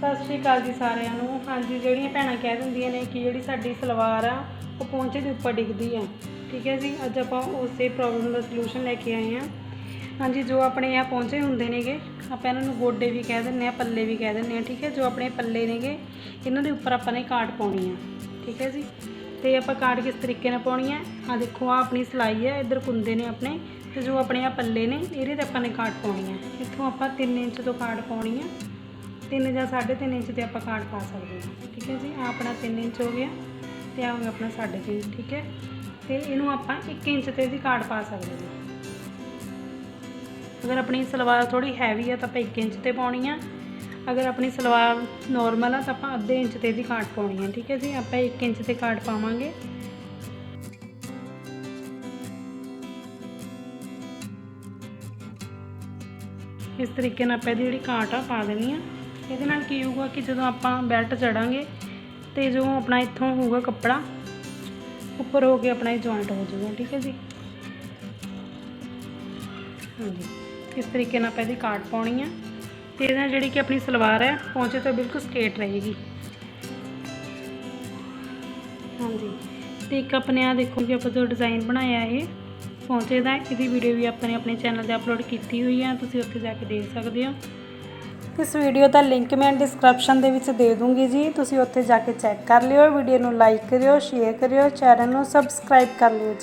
ਸਤਿ ਸ਼੍ਰੀ ਅਕਾਲ ਜੀ ਸਾਰਿਆਂ ਨੂੰ। ਹਾਂਜੀ, ਜਿਹੜੀਆਂ ਭੈਣਾਂ ਕਹਿ ਦਿੰਦੀਆਂ ਨੇ ਕਿ ਜਿਹੜੀ ਸਾਡੀ ਸਲਵਾਰ ਆ, ਉਹ ਪਹੁੰਚੇ ਦੇ ਉੱਪਰ ਡਿੱਗਦੀ ਆ। ਠੀਕ ਹੈ ਜੀ, ਅੱਜ ਆਪਾਂ ਉਸੇ ਪ੍ਰੋਬਲਮ ਦਾ ਸੋਲੂਸ਼ਨ ਲੈ ਕੇ ਆਏ ਹਾਂ। ਹਾਂਜੀ, ਜੋ ਆਪਣੇ ਆ ਪਹੁੰਚੇ ਹੁੰਦੇ ਨੇਗੇ, ਆਪਾਂ ਇਹਨਾਂ ਨੂੰ ਗੋਡੇ ਵੀ ਕਹਿ ਦਿੰਦੇ ਆ ਪੱਲੇ ਵੀ ਕਹਿ ਦਿੰਦੇ ਆ ਠੀਕ ਹੈ? ਜੋ ਆਪਣੇ ਪੱਲੇ ਨੇਗੇ, ਇਹਨਾਂ ਦੇ ਉੱਪਰ ਆਪਾਂ ਨੇ ਕਾਟ ਪਾਉਣੀ ਆ। ਠੀਕ ਹੈ ਜੀ? ਤੇ ਆਪਾਂ ਕਾਟ ਕਿਸ ਤਰੀਕੇ ਨਾਲ ਪਾਉਣੀ ਆ? ਆ ਦੇਖੋ ਆ ਆਪਣੀ ਸਲਾਈ ਆ, ਇੱਧਰ ਕੁੰਦੇ ਨੇ ਆਪਣੇ, ਤੇ ਜੋ ਆਪਣੇ ਆ ਪੱਲੇ ਨੇ, ਇਹਦੇ ਤੇ ਆਪਾਂ ਨੇ ਕਾਟ ਪਾਉਣੀ ਆ। ਇੱਥੋਂ ਆਪਾਂ 3 ਇੰਚ ਤੋਂ ਕਾਟ ਪਾਉਣੀ ਆ। 3 ਜਾਂ 3.5 ਇੰਚ ਤੇ ਆਪਾਂ ਕਾਟ ਪਾ ਸਕਦੇ ਹਾਂ। ਠੀਕ ਹੈ ਜੀ? ਆ ਆਪਣਾ 3 ਇੰਚ ਹੋ ਗਿਆ ਤੇ ਆ ਹੋ ਗਿਆ ਆਪਣਾ 3.5 ਠੀਕ ਹੈ? ਤੇ ਇਹਨੂੰ ਆਪਾਂ 1 ਇੰਚ ਤੇ ਦੀ ਕਾਟ ਪਾ ਸਕਦੇ ਹਾਂ। ਅਗਰ ਆਪਣੀ ਸਲਵਾਰ ਥੋੜੀ ਹੈਵੀ ਆ ਤਾਂ ਆਪਾਂ 1 ਇੰਚ ਤੇ ਪਾਉਣੀ ਆ। ਅਗਰ ਆਪਣੀ ਸਲਵਾਰ ਨਾਰਮਲ ਆ ਤਾਂ ਆਪਾਂ ਅੱਧੇ ਇੰਚ ਤੇ ਦੀ ਕਾਟ ਪਾਉਣੀ ਆ। ਠੀਕ ਹੈ ਜੀ? ਆਪਾਂ 1 ਇੰਚ ਤੇ ਕਾਟ ਪਾਵਾਂਗੇ। ਇਸ ਤਰੀਕੇ ਨਾਲ ਆਪਾਂ ਇਹਦੀ ਜਿਹੜੀ ਕਾਟ ਆ ਪਾ ਦੇਣੀ ਆ। ਇਹਦੇ ਨਾਲ ਕੀ ਹੋਊਗਾ ਕਿ ਜਦੋਂ ਆਪਾਂ ਬੈਲਟ ਚੜਾਂਗੇ ਤੇ ਜੋ ਆਪਣਾ ਇੱਥੋਂ ਹੋਊਗਾ ਕੱਪੜਾ, ਉੱਪਰ ਹੋ ਕੇ ਆਪਣਾ ਇਹ ਜੁਆਇੰਟ ਹੋ ਜਾਊਗਾ, ਠੀਕ ਹੈ ਜੀ? ਹਾਂਜੀ। ਇਸ ਤਰੀਕੇ ਨਾਲ ਆਪਾਂ ਇਹਦੀ ਕਾਟ ਪਾਉਣੀ ਆ। ਤੇ ਇਹਦੇ ਨਾਲ ਜਿਹੜੀ ਕਿ ਆਪਣੀ ਸਲਵਾਰ ਹੈ ਪਹੁੰਚੇ ਤੋਂ ਬਿਲਕੁਲ ਸਟ੍ਰੇਟ ਰਹੇਗੀ। ਹਾਂਜੀ। ਤੇ ਇੱਕ ਆਪਣੇ ਆ ਦੇਖੋ ਕਿ ਆਪਾਂ ਜੋ ਡਿਜ਼ਾਈਨ ਬਣਾਇਆ ਇਹ ਪਹੁੰਚੇ ਦਾ, ਇਹਦੀ ਵੀਡੀਓ ਵੀ ਆਪਾਂ ਨੇ ਆਪਣੇ ਚੈਨਲ ਤੇ ਅਪਲੋਡ ਕੀਤੀ ਹੋਈ ਹੈ ਤੁਸੀਂ ਉੱਥੇ ਜਾ ਕੇ ਦੇਖ ਸਕਦੇ ਹੋ। ਇਸ ਵੀਡੀਓ ਦਾ ਲਿੰਕ ਮੈਂ ਡਿਸਕ੍ਰਿਪਸ਼ਨ ਦੇ ਵਿੱਚ ਦੇ ਦੂੰਗੀ ਜੀ। ਤੁਸੀਂ ਉੱਥੇ ਜਾ ਕੇ ਚੈੱਕ ਕਰ ਲਿਓ, ਵੀਡੀਓ ਨੂੰ ਲਾਈਕ ਕਰਿਓ ਸ਼ੇਅਰ ਕਰਿਓ ਚੈਨਲ ਨੂੰ ਸਬਸਕ੍ਰਾਈਬ ਕਰ ਲਿਓ ਜੀ।